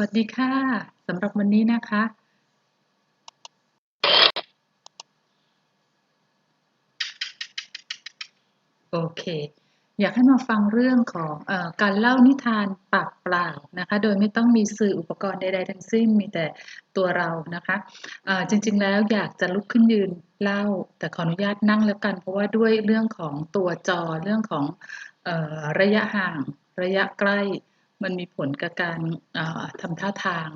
วัสดีค่ะสำหรับวันนี้นะคะ โอเค อยากให้มาฟังเรื่องของอการเล่านิทานปากเปล่านะคะ โดยไม่ต้องมีสื่ออุปกรณ์ใดๆทั้งสิ้นมีแต่ตัวเรานะคะเอ่อจริงๆแล้วอยากจะลุกขึ้นยืนเล่า แต่ขออนุญาตนั่งแล้วกัน เพราะว่าด้วยเรื่องของตัวจอเรื่องของออระยะห่างระยะใกล้ มันมีผลกับการทำท่าทาง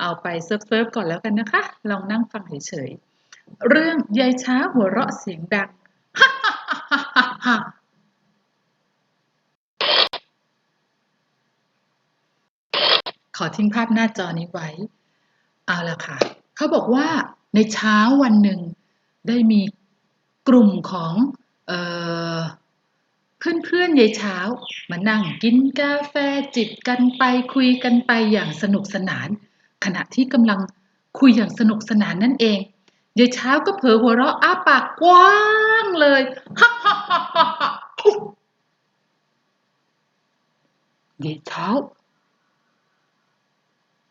เอาไปเซิร์ฟๆก่อนแล้วกันนะคะ ลองนั่งฟังเฉยๆ เรื่องยายช้าหัวเราะเสียงดังขอทิ้งภาพหน้าจอนี้ไว้ เอาละค่ะ เขาบอกว่าในเช้าวันหนึ่งได้มีกลุ่มของเอ่อ เพื่อนเพื่อนๆยายเช้า มานั่งกินกาแฟจิบกันไปคุยกันไปอย่างสนุกสนาน ขณะที่กำลังคุยอย่างสนุกสนานนั่นเองยายเช้าก็เผลอหัวเราะอ้าปากกว้างเลยฮ่าฮ่าฮ่าฮ่าฮ่ายายเช้า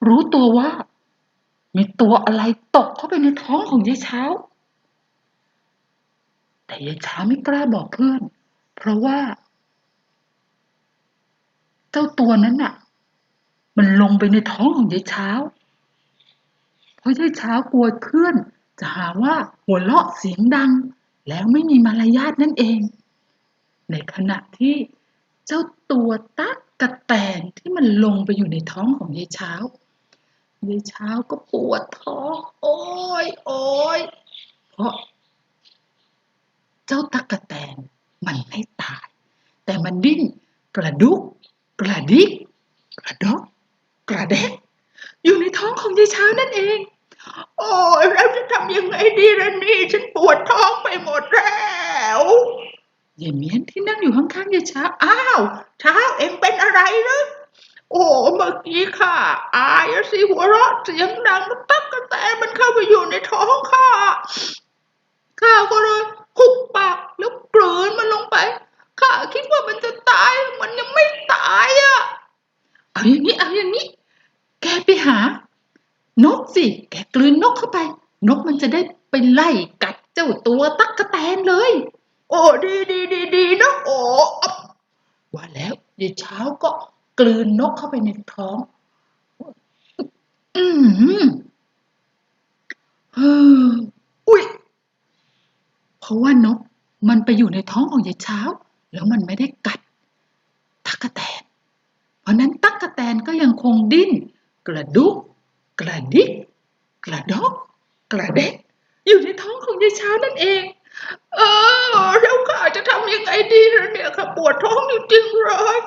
รู้ตัวว่า มีตัวอะไรตกเข้าไปในท้องของยายเช้า แต่ยายเช้าไม่กล้าบอกเพื่อน เพราะว่า เจ้าตัวนั้นน่ะ มันลงไปในท้องของยายเช้า เพราะยายเช้ากลัวเพื่อน จะหาว่าหัวเราะเสียงดัง แล้วไม่มีมารยาทนั่นเอง ในขณะที่เจ้าตัวตั๊กกะแตนที่มันลงไปอยู่ในท้องของยายเช้ายายเช้าก็ปวดท้อง โอ้ยโอ้ยเพราะ เจ้าตั๊กกะแต มันไม่ตาย แต่มันดิ้นกระดุก กระดิก กระดอก กระแดกอยู่ในท้องของยายเช้านั่นเอง โอ้ยเราจะทำยังไงดีล่ะนี่ฉันปวดท้องไปหมดแล้วยายเมียนที่นั่งอยู่ข้างๆยายเช้าอ้าวเช้าเอ็งเป็นอะไรหรอโอ้เมื่อกี้ค่ะ อายสิหัวเราะเสียงดังตั๊กกะแตมันเข้าไปอยู่ในท้องข้าข้าก็เลย หุบปากแล้วกลืนมันลงไป ข้าคิดว่ามันจะตาย มันยังไม่ตายอะ เอาอย่างนี้ เอาอย่างนี้ แกไปหา นกสิ แกกลืนนกเข้าไป นกมันจะได้ไปไล่กัดเจ้าตัวตั๊กกะแตนเลย โอ้ดีดีดีดีนะโอ้อ๊อบว่าแล้วยายเช้าก็กลืนนกเข้าไปในท้อง อืมเฮ้ออุ้ยเพ ราะว่านกมันไปอยู่ในท้องของยายเช้า แล้วมันไม่ได้กัดตั๊กแตน เพราะนั้นตั๊กแตนก็ยังคงดิ้น กระดุก กระดิก กระดอกกระเด็ก อยู่ในท้องของยายเช้านั่นเอง เออแล้วข้าจะทำยังไงดีล่ะเนี่ยข้าปวดท้องจริงๆเลย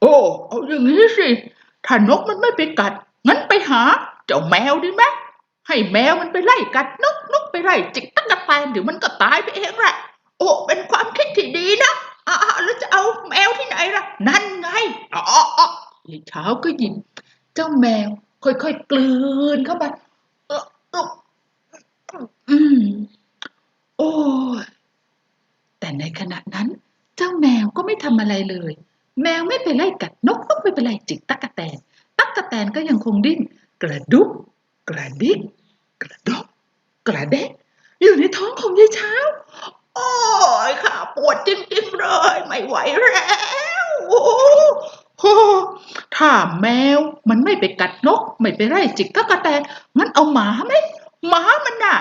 โอ้เอาอย่างนี้สิถ้านกมันไม่ไปกัด งั้นไปหา เจ้าแมวดีไหม ให้แมวมันไปไล่กัดนกนกไปไล่จิกตั๊กแตนเดี๋ยวมันก็ตายไปเองแหละ โอ้เป็นความคิดที่ดีนะอ่าแล้วจะเอาแมวที่ไหนล่ะ นั่นไงอ๋ออ๋อยายเช้าก็ยิบเจ้าแมว ค่อยๆกลืนเข้าไปเอออืมโอ้แต่ในขณะนั้น เจ้าแมวก็ไม่ทำอะไรเลย แมวไม่ไปไล่กัดนกนกไม่ไปไล่จิกตั๊กแตนตั๊กแตนก็ยังคงดิ้น กระดุก กระดิกกระดกกระเดกอยู่ในท้องของยายเช้า โอ้ยข้าปวดจริงๆเลย ไม่ไหวแล้วโอ้โหถ้าแมวมันไม่ไปกัดนก ไม่ไปไล่จิกตั๊กแตมันเอาหมาไหมหมามันน่ะ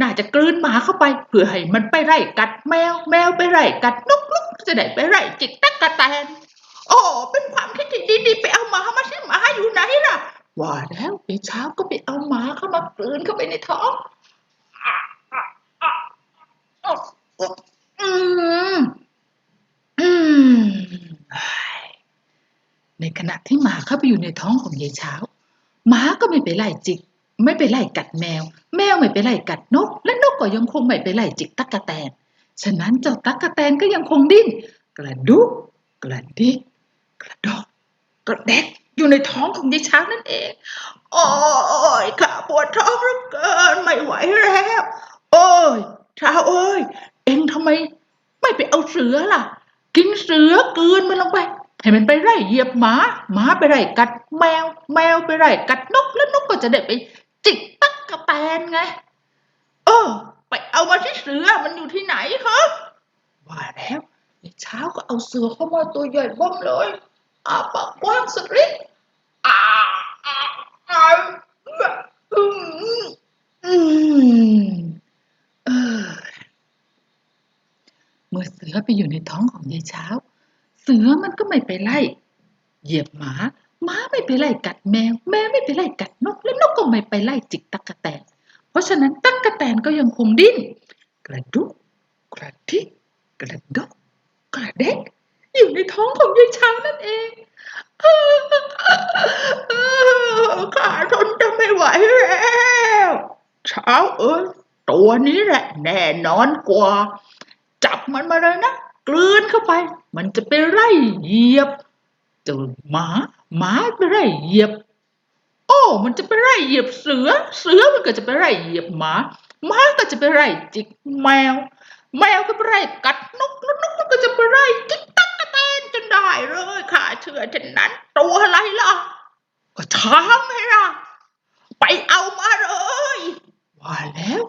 น่าจะกลืนหมาเข้าไปเพื่อให้มันไปไล่กัดแมว แมวไปไล่กัดนกนกจะได้ไปไล่จิกตั๊กแตนโอ้เป็นความคิดที่ดีๆไปเอาหมามาสิหมาอยู่ไหนล่ะ ว่าแล้วไอ้เช้าก็ไปเอาหมาเข้ามากลืนเข้าไปในท้องอืมอืมในขณะที่หมาเข้าไปอยู่ในท้องของยายเช้าหมาก็ไม่ไปไล่จิก ไม่ไปไล่กัดแมว แมวไม่ไปไล่กัดนก และนกก็ยังคงไม่ไปไล่จิกตั๊กแตน ฉะนั้นเจ้าตั๊กแตนก็ยังคงดิ้น กระดุกกระดิกกระดอกกระแดก อยู่ในท้องของยายช้างนั่นเอง โอ้ยข้าปวดท้องเหลือเกินไม่ไหวแล้ว โอ้ยเช้าเอ้ย เอ็งทำไม ไม่ไปเอาเสือล่ะ กินเสือกืนมันลงไปให้มันไปไล่เหยียบหมาหมาไปไล่กัดแมว แมวไปไล่กัดนกแล้วนกก็จะได้ไปจิกตักกระแตนไง เออ ไปเอามาที่เสือมันอยู่ที่ไหนฮะว่าแล้วในเช้าก็เอาเสือเข้ามาตัวใหญ่บ้มเลยอาปากกว้างสุดฤทธิ์อ่าอ่าอ่าอืมอืม เมื่อเสือไปอยู่ในท้องของยายเช้า เสือมันก็ไม่ไปไล่ เหยียบหมาหมาไม่ไปไล่กัดแมว แมวไม่ไปไล่กัดนก และนกก็ไม่ไปไล่จิกตักกะแตน เพราะฉะนั้นตักกะแตนก็ยังคงดิ้น กระดุกกระดิกกระดกกระเด็กอยู่ในท้องของยายช้างนั่นเอง ข้าทนจะไม่ไหวแล้วเช้าเอ้ยตัวนี้แหละแน่นอนกว่า จับมันมาเลยนะกลืนเข้าไป มันจะไปไล่เหยียบเจอหมาหมาไปไล่เหยียบ โอ้ มันจะไปไล่เหยียบเสือ เสือมันก็จะไปไล่เหยียบหมาหมาก็จะไปไล่จิกแมว แมวก็ไปไล่กัดนกนกนกก็จะไปไล่จิกต จนได้เลยข้าเชื่อฉะนั้น ตัวอะไรล่ะ ก็ช้างไงล่ะ ไปเอามาเลย ว่าแล้ว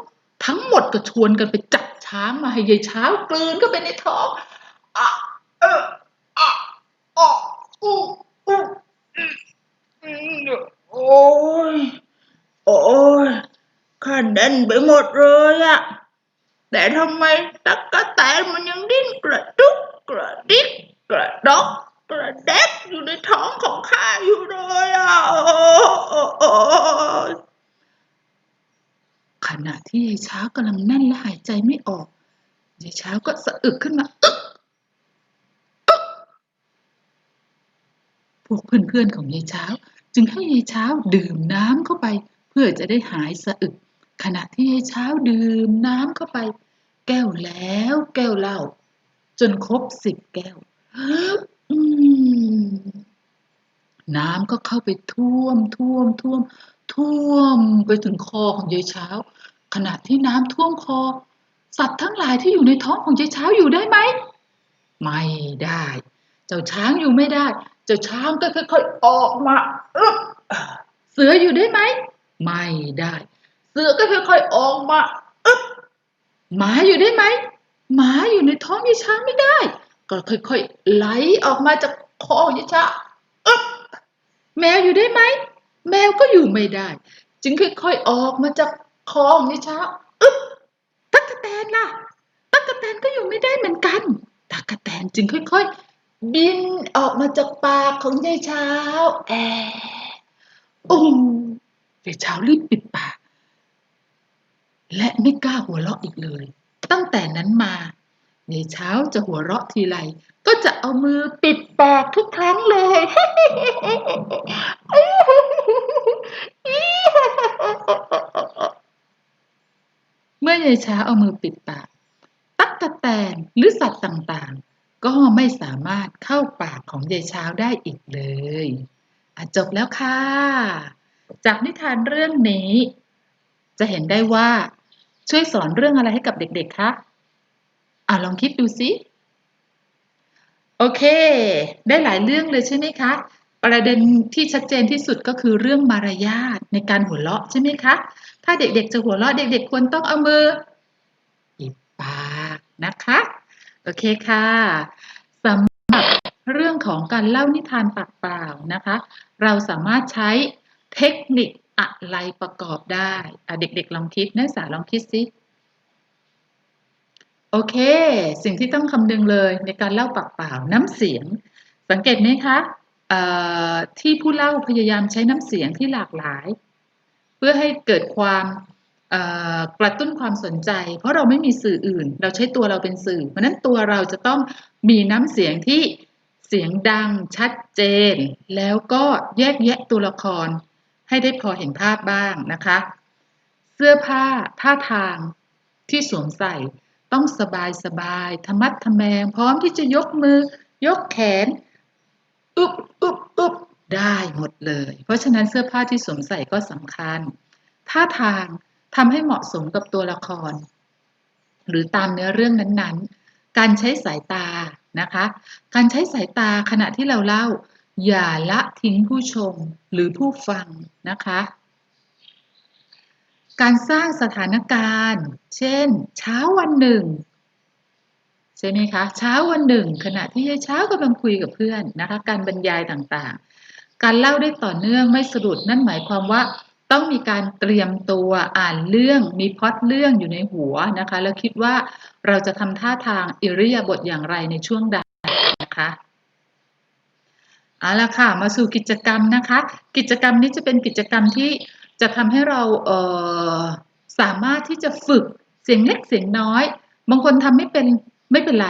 ทั้งหมดก็ชวนกันไปจับช้างมาให้ยายเช้ากลืนเข้าไปในท้องอะเอออะอะอู้อู้โอ้ยโอ้ยข้าแน่นไปหมดเลยอะแต่ทำไมตั๊กแตนมันยังดิ้นกระดุกกระดิก กระดกกระเด็กอยู่ในท้องของข้าอยู่เลยอะขณะที่ยายเช้ากำลังแน่นและหายใจไม่ออกยายเช้าก็สะอึกขึ้นมาอึกพวกเพื่อนๆของยายเช้า จึงให้ยายเช้าดื่มน้ำเข้าไป เพื่อจะได้หายสะอึก ขณะที่ยายเช้าดื่มน้ำเข้าไป แก้วแล้วแก้วเล่า จนครบสิบแก้ว น้ำก็เข้าไปท่วมท่วมท่วม ท่วมไปถึงคอของยายเช้า ขณะที่น้ำท่วมคอ สัตว์ทั้งหลายที่อยู่ในท้องของยายเช้าอยู่ได้ไหม ไม่ได้ เจ้าช้างอยู่ไม่ได้ เจ้าช้างก็ค่อยๆออกมาเสืออยู่ได้ไหม ไม่ได้ เสือก็ค่อยๆออกมาหมาอยู่ได้ไหมหมาอยู่ในท้องยายช้างไม่ได้ ก็ค่อยๆไหลออกมาจากคอของยายช้าอึ๊บแมวอยู่ได้ไหม แมวก็อยู่ไม่ได้ จึงค่อยๆออกมาจากคอของยายช้าอึ๊บตั๊กแตนล่ะตั๊กแตนก็อยู่ไม่ได้เหมือนกันตั๊กแตนจึงค่อยๆ บินออกมาจากปากของยายเช้าแอะโอ้ยายเช้ารีบปิดปาก และไม่กล้าหัวเราะอีกเลย ตั้งแต่นั้นมา ยายเช้าจะหัวเราะทีไรก็จะเอามือปิดปากทุกครั้งเลย เมื่อยายเช้าเอามือปิดปาก ตั๊กแตนหรือสัตว์ต่างๆ ก็ไม่สามารถเข้าปากของยายเช้าได้อีกเลยจบแล้วค่ะ จากนิทานเรื่องนี้ จะเห็นได้ว่าช่วยสอนเรื่องอะไรให้กับเด็กๆคะ อะลองคิดดูสิ โอเค ได้หลายเรื่องเลยใช่ไหมคะ ประเด็นที่ชัดเจนที่สุดก็คือเรื่องมารยาทในการหัวเราะใช่ไหมคะ ถ้าเด็กๆจะหัวเราะเด็ก ๆ ควรต้องเอามือปิดปากนะคะ โอเคค่ะสำหรับเรื่องของการเล่านิทานปากเปล่านะคะ เราสามารถใช้เทคนิคอะไรประกอบได้อะเด็กๆลองคิดนักศึกษาลองคิดสิ โอเค สิ่งที่ต้องคำนึงเลยในการเล่าปากเปล่าน้ำเสียง สังเกตไหมคะที่ผู้เล่าพยายามใช้น้ำเสียงที่หลากหลาย เพื่อให้เกิดความกระตุ้นความสนใจ เพราะเราไม่มีสื่ออื่น เราใช้ตัวเราเป็นสื่อ เพราะฉะนั้นตัวเราจะต้องมีน้ำเสียงที่เสียงดังชัดเจน แล้วก็แยกแยะตัวละคร ให้ได้พอเห็นภาพบ้างนะคะ เสื้อผ้าท่าทางที่สวมใส่ ต้องสบายสบายธรรมัดทแมง พร้อมที่จะยกมือ ยกแขน อึบอึบอึบได้หมดเลย เพราะฉะนั้นเสื้อผ้าที่สวมใส่ก็สำคัญ ท่าทางทำให้เหมาะสมกับตัวละคร หรือตามเนื้อเรื่องนั้นๆ การใช้สายตานะคะ การใช้สายตาขณะที่เราเล่า อย่าละทิ้งผู้ชมหรือผู้ฟังนะคะ การสร้างสถานการณ์ เช่น เช้าวันหนึ่งใช่ไหมคะ เช้าวันหนึ่ง ขณะที่ยายเช้ากำลังคุยกับเพื่อนนะคะ การบรรยายต่างๆ การเล่าได้ต่อเนื่องไม่สะดุดนั่นหมายความว่าต้องมีการเตรียมตัวอ่านเรื่องมีพอตเรื่องอยู่ในหัวนะคะ แล้วคิดว่าเราจะทำท่าทางอิริยาบถอย่างไรในช่วงใดนะคะเอาละค่ะ มาสู่กิจกรรมนะคะ กิจกรรมนี้จะเป็นกิจกรรมที่ จะทำให้เราเสามารถที่จะฝึกเสียงเล็กเสียงน้อย บางคนทำไม่เป็นไม่เป็นไร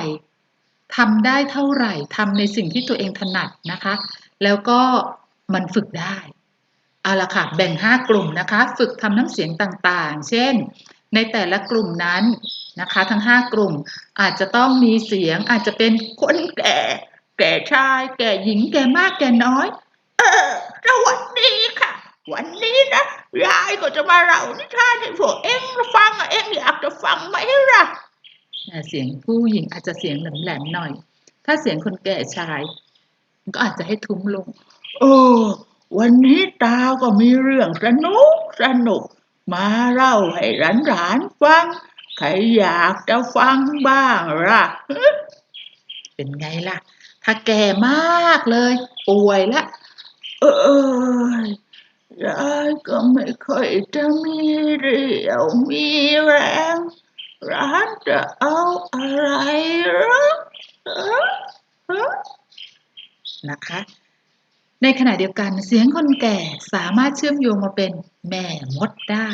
ทำได้เท่าไหร่ทำในสิ่งที่ตัวเองถนัดนะคะ แล้วก็มันฝึกได้เอาละค่ะแบ่ง 5 กลุ่มนะคะ ฝึกทำน้ำเสียงต่างๆ เช่น ในแต่ละกลุ่มนั้นนะคะ ทั้ง 5 กลุ่มอาจจะต้องมีเสียงอาจจะเป็นคนแก่ แก่ชาย แก่หญิงแก่มากแก่น้อย เออสวัสดีค่ะ วันนี้นะยายก็จะมาเล่านิทานให้พวกเอ็งฟังอะเอ็งอยากจะฟังไหมล่ะอ่าเสียงผู้หญิงอาจจะเสียงแหลมๆหน่อย ถ้าเสียงคนแก่ชาย ก็อาจจะให้ทุ้มลงโอ้วันนี้ตาก็มีเรื่องสนุกสนุก มาเล่าให้หลานหลานๆฟัง ใครอยากจะฟังบ้างล่ะ เป็นไงล่ะ ถ้าแก่มากเลย ป่วยละ เออ ยายก็ไม่ค่อยจะมีเรี่ยวมีแรงร้านจะเอาอะไรหรอเออเออนะคะ ในขณะเดียวกันเสียงคนแก่สามารถเชื่อมโยงมาเป็นแม่มดได้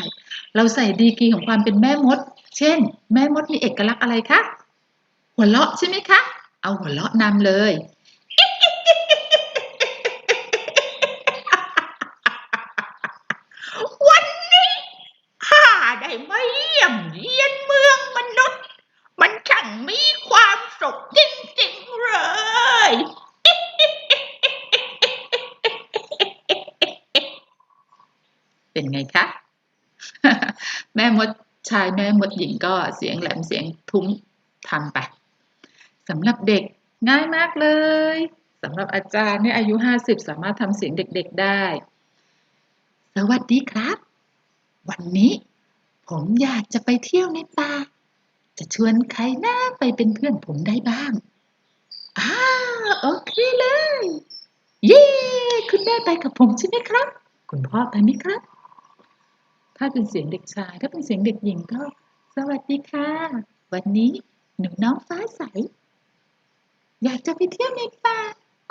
เราใส่ดีกรีของความเป็นแม่มด เช่น แม่มดมีเอกลักษณ์อะไรคะ หัวเราะใช่ไหมคะ เอาหัวเราะนำเลย วันนี้ข้า ได้มาเยี่ยมเยียนเมืองมนุษย์ มันช่างมีความสุขจริงๆเลย เป็นไงคะ แม่มดชายแม่มดหญิงก็เสียงแหลมเสียงทุ้มทำไปสำหรับเด็กง่ายมากเลยสำหรับอาจารย์เนี่ยอายุห้าสิบสามารถทำเสียงเด็ก ๆ ได้ สวัสดีครับ วันนี้ ผมอยากจะไปเที่ยวในป่า จะชวนใครหน้าไปเป็นเพื่อนผมได้บ้างอ้าโอเคเลย เย้คุณแม่ไปกับผมใช่ไหมครับ คุณพ่อไปไหมครับ ถ้าเป็นเสียงเด็กชาย ถ้าเป็นเสียงเด็กหญิงก็ สวัสดีค่ะ วันนี้หนูน้องฟ้าใส อยากจะไปเที่ยวในป่า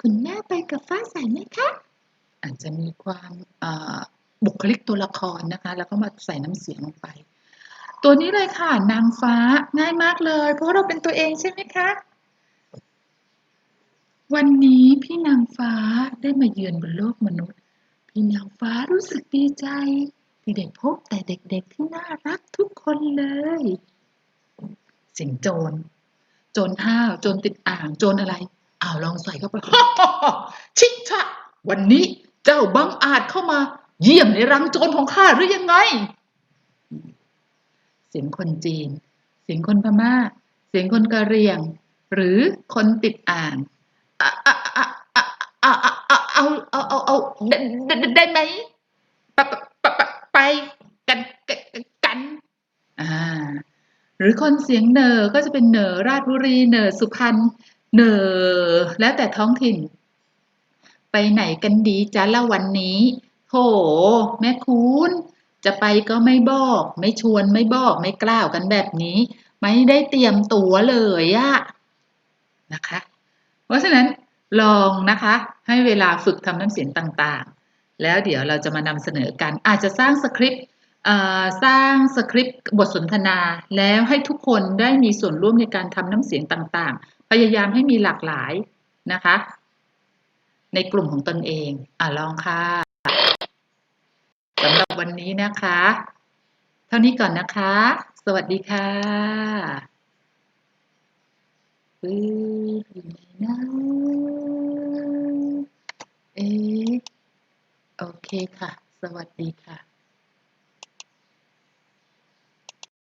คุณแม่ไปกับฟ้าใสไหมคะ อาจจะมีความเอ่อ บุคลิกตัวละครนะคะ แล้วก็มาใส่น้ำเสียงลงไป ตัวนี้เลยค่ะ นางฟ้าง่ายมากเลย เพราะเราเป็นตัวเองใช่ไหมคะ วันนี้พี่นางฟ้าได้มาเยือนบนโลกมนุษย์ พี่นางฟ้ารู้สึกดีใจที่ได้พบแต่เด็กๆที่น่ารักทุกคนเลยสียงโจร โจรห้าวโจรติดอ่าง โจรอะไรอ้าวลองใส่เข้าไปชิชะวันนี้เจ้าบังอาจเข้ามา เยี่ยมในรังโจรของข้าหรือยังไง เสียงคนจีน เสียงคนพม่า เสียงคนกะเหรี่ยง หรือคนติดอ่างอะอะอะอะอะอะอะเอาเอาเอาเอาได้ไหมไปไปกันกันอ่าหรือคนเสียงเหนอก็จะเป็นเหนอราชบุรีเหนอสุพรรณเหนอแล้วแต่ท้องถิ่น ไปไหนกันดีจ้าละวันนี้ แม่คุณจะไปก็ไม่บอก ไม่ชวนไม่บอกไม่กล่าวกันแบบนี้ ไม่ได้เตรียมตัวเลยอะนะคะ เพราะฉะนั้นลองนะคะ ให้เวลาฝึกทำน้ำเสียงต่างๆ แล้วเดี๋ยวเราจะมานำเสนอกัน อาจจะสร้างสคริปต์สร้างสคริปต์บทสนทนา แล้วให้ทุกคนได้มีส่วนร่วมในการทำน้ำเสียงต่างๆ พยายามให้มีหลากหลายนะคะ ในกลุ่มของตนเอง อะลองค่ะ สำหรับวันนี้นะคะ เท่านี้ก่อนนะคะ สวัสดีค่ะปึ๊บอยู่ไหนนะเอ๊ะโอเคค่ะ สวัสดีค่ะ